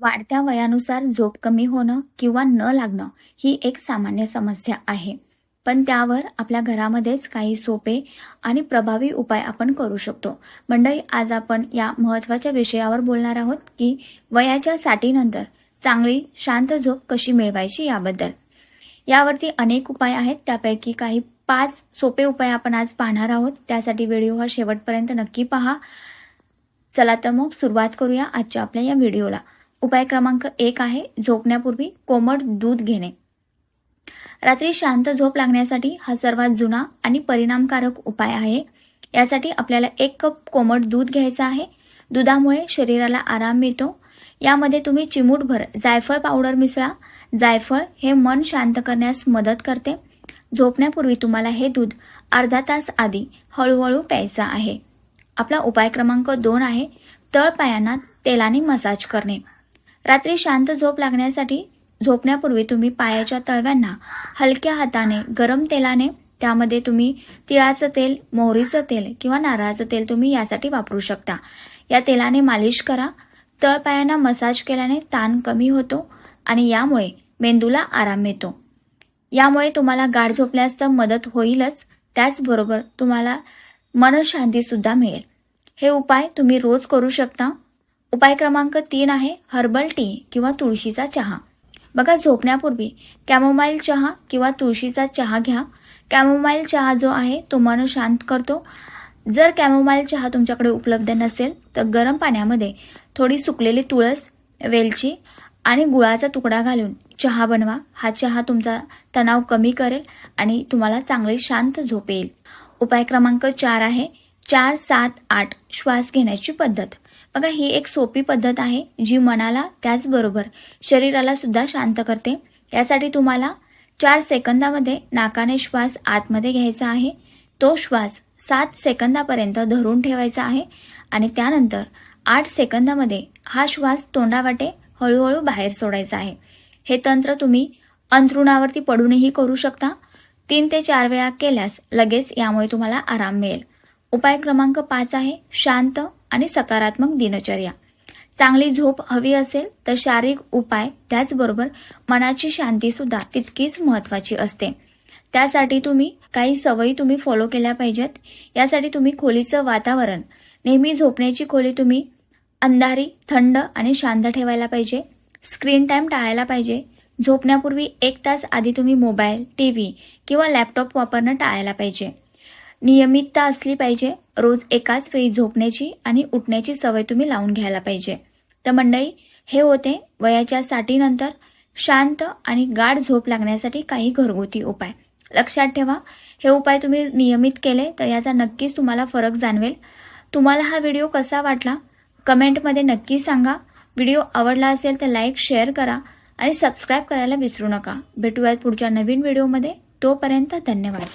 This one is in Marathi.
वाढत्या वयानुसार झोप कमी होणं किंवा न लागणं ही एक सामान्य समस्या आहे. पण त्यावर आपल्या घरामध्येच काही सोपे आणि प्रभावी उपाय आपण करू शकतो. मंडळी आज आपण या महत्त्वाच्या विषयावर बोलणार आहोत की वयाच्या साठीनंतर चांगली शांत झोप कशी मिळवायची याबद्दल. यावरती अनेक उपाय आहेत. त्यापैकी काही पाच सोपे उपाय आपण आज पाहणार आहोत. त्यासाठी व्हिडिओ हा शेवटपर्यंत नक्की पहा. चला तर मग सुरुवात करूया आजच्या आपल्या या व्हिडिओला. उपाय क्रमांक एक आहे झोपण्यापूर्वी कोमट दूध घेणे. रात्री शांत झोप लागण्यासाठी हा सर्वात जुना आणि परिणामकारक उपाय आहे. यासाठी आपल्याला एक कप कोमट दूध घ्यायचं आहे. दुधामुळे शरीराला आराम मिळतो. यामध्ये तुम्ही चिमूटभर जायफळ पावडर मिसळा. जायफळ हे मन शांत करण्यास मदत करते. झोपण्यापूर्वी तुम्हाला हे दूध अर्धा तास आधी हळूहळू प्यायचं आहे. आपला उपाय क्रमांक दोन आहे तळपायांना तेलाने मसाज करणे. रात्री शांत झोप लागण्यासाठी झोपण्यापूर्वी तुम्ही पायाच्या तळव्यांना हलक्या हाताने गरम तेलाने त्यामध्ये तुम्ही तिळाचं तेल मोहरीचं तेल किंवा नारळाचं तेल तुम्ही यासाठी वापरू शकता. या तेलाने मालिश करा. तळपायांना मसाज केल्याने ताण कमी होतो आणि यामुळे मेंदूला आराम मिळतो. यामुळे तुम्हाला गाढ झोपण्यास तर मदत होईलच. त्याचबरोबर तुम्हाला मनशांती सुद्धा मिळेल. हे उपाय तुम्ही रोज करू शकता. उपाय क्रमांक तीन आहे हर्बल टी किंवा तुळशीचा चहा. बघा झोपण्यापूर्वी कॅमोमाईल चहा किंवा तुळशीचा चहा घ्या. कॅमोमाईल चहा जो आहे तो मन शांत करतो. जर कॅमोमाईल चहा तुमच्याकडे उपलब्ध नसेल तर गरम पाण्यामध्ये थोडी सुकलेली तुळस वेलची आणि गुळाचा तुकडा घालून चहा बनवा. हा चहा तुमचा तणाव कमी करेल आणि तुम्हाला चांगली शांत झोप येईल. उपाय क्रमांक चार आहे चार सात आठ श्वास घेण्याची पद्धत. बघा ही एक सोपी पद्धत आहे जी मनाला त्याचबरोबर शरीराला सुद्धा शांत करते. यासाठी तुम्हाला चार सेकंदामध्ये नाकाने श्वास आतमध्ये घ्यायचा आहे. तो श्वास सात सेकंदापर्यंत धरून ठेवायचा आहे आणि त्यानंतर आठ सेकंदामध्ये हा श्वास तोंडावाटे हळूहळू बाहेर सोडायचा आहे. हे तंत्र तुम्ही अंथरुणावरती पडूनही करू शकता. तीन ते चार वेळा केल्यास लगेच यामुळे तुम्हाला आराम मिळेल. उपाय क्रमांक पाच आहे शांत आणि सकारात्मक दिनचर्या. चांगली झोप हवी असेल तर शारीरिक उपाय त्याचबरोबर मनाची शांती सुद्धा तितकीच महत्वाची असते. त्यासाठी तुम्ही काही सवयी तुम्ही फॉलो केल्या पाहिजेत. यासाठी तुम्ही खोलीचं वातावरण नेहमी झोपण्याची खोली तुम्ही अंधारी थंड आणि शांत ठेवायला पाहिजे. स्क्रीन टाईम टाळायला पाहिजे. झोपण्यापूर्वी एक तास आधी तुम्ही मोबाईल टी व्ही किंवा लॅपटॉप वापरणं टाळायला पाहिजे. नियमितता असली पाहिजे. रोज एकाच वेळी झोपण्याची आणि उठण्याची सवय तुम्ही लावून घ्यायला पाहिजे. तर मंडळी हे होते वयाच्या साठीनंतर शांत आणि गाढ झोप लागण्यासाठी काही घरगुती उपाय. लक्षात ठेवा हे उपाय तुम्ही नियमित केले तर याचा नक्कीच तुम्हाला फरक जाणवेल. तुम्हाला हा व्हिडिओ कसा वाटला? कमेंटमध्ये नक्की सांगा. व्हिडिओ आवडला असेल तर लाईक शेअर करा आणि सबस्क्राईब करायला विसरू नका. भेटूयात पुढच्या नवीन व्हिडिओमध्ये. तोपर्यंत धन्यवाद.